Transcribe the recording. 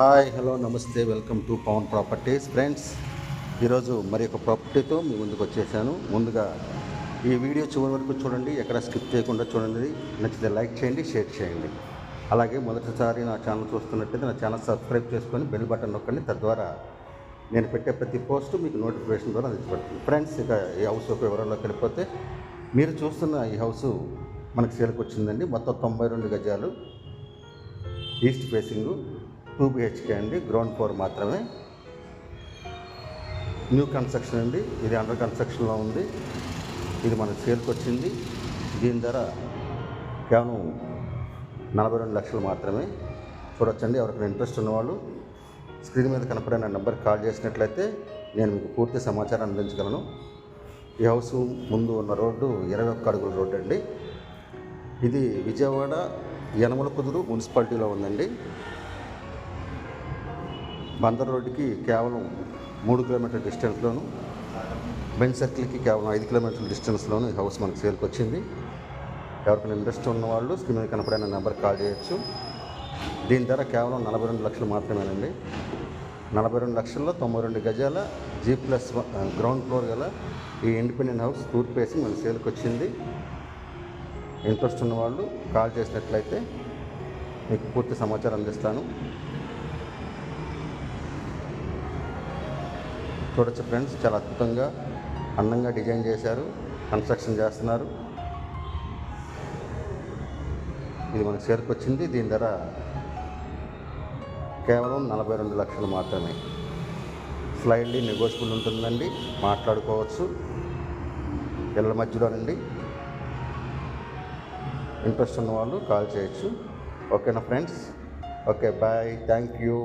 Hi hello నమస్తే welcome to Pavan properties. Friends ఈరోజు మరి ఒక ప్రాపర్టీతో మీ ముందుకు వచ్చేసాను. ముందుగా ఈ వీడియో చివరి వరకు చూడండి ఎక్కడ స్కిప్ చేయకుండా చూడండి. నచ్చితే లైక్ చేయండి షేర్ చేయండి. అలాగే మొదటిసారి నా ఛానల్ చూస్తున్నట్టయితే నా ఛానల్ సబ్స్క్రైబ్ చేసుకొని బెల్ బటన్ నొక్కండి. తద్వారా నేను పెట్టే ప్రతి పోస్ట్ మీకు నోటిఫికేషన్ ద్వారా అందించబడుతుంది. ఫ్రెండ్స్ ఇక ఈ హౌస్ ఒక వివరాల్లోకి వెళ్ళిపోతే మీరు చూస్తున్న ఈ హౌస్ మనకు సేల్కి వచ్చిందండి. మొత్తం తొంభై రెండు గజాలు ఈస్ట్ ఫేసింగ్. టూ బిహెచ్కే అండి గ్రౌండ్ ఫ్లోర్ మాత్రమే. న్యూ కన్స్ట్రక్షన్ అండి ఇది అండర్ కన్స్ట్రక్షన్లో ఉంది. ఇది మనకు సేల్కి వచ్చింది దీని ధర కేవలం నలభై రెండు లక్షలు మాత్రమే. చూడొచ్చండి ఎవరికైనా ఇంట్రెస్ట్ ఉన్నవాళ్ళు స్క్రీన్ మీద కనపడే నా నెంబర్ కాల్ చేసినట్లయితే నేను మీకు పూర్తి సమాచారం అందించగలను. ఈ హౌస్ ముందు ఉన్న రోడ్డు ఇరవై ఒక్క అడుగుల రోడ్డు అండి. ఇది విజయవాడ యనమల కుదురు మున్సిపాలిటీలో ఉందండి. బందర్ రోడ్డుకి కేవలం మూడు కిలోమీటర్ డిస్టెన్స్లోను బెంచ్ సర్కిల్కి కేవలం ఐదు కిలోమీటర్ల డిస్టెన్స్లోను ఈ హౌస్ మనకు సేల్కి వచ్చింది. ఎవరికైనా ఇంట్రెస్ట్ ఉన్న వాళ్ళు స్క్రీన్ మీద కనపడిన నెంబర్ కాల్ చేయొచ్చు. దీని ధర కేవలం నలభై రెండు లక్షలు మాత్రమేనండి. నలభై రెండు లక్షల్లో తొంభై రెండు గజాల జీ ప్లస్ గ్రౌండ్ ఫ్లోర్ గల ఈ ఇండిపెండెంట్ హౌస్ తూర్పు వేసి మన సేల్కి వచ్చింది. ఇంట్రెస్ట్ ఉన్న వాళ్ళు కాల్ చేసినట్లయితే మీకు పూర్తి సమాచారం అందిస్తాను. చూడొచ్చు ఫ్రెండ్స్ చాలా అద్భుతంగా అందంగా డిజైన్ చేశారు కన్స్ట్రక్షన్ చేస్తున్నారు. ఇది మనకు చేరుకొచ్చింది దీని ధర కేవలం నలభై రెండు లక్షలు మాత్రమే. స్లైడ్లీ నెగోషియబుల్ ఉంటుందండి మాట్లాడుకోవచ్చు. ఇళ్ళ మధ్యలోనండి ఇంట్రెస్ట్ ఉన్న వాళ్ళు కాల్ చేయొచ్చు. ఓకేనా friends? Okay bye thank you.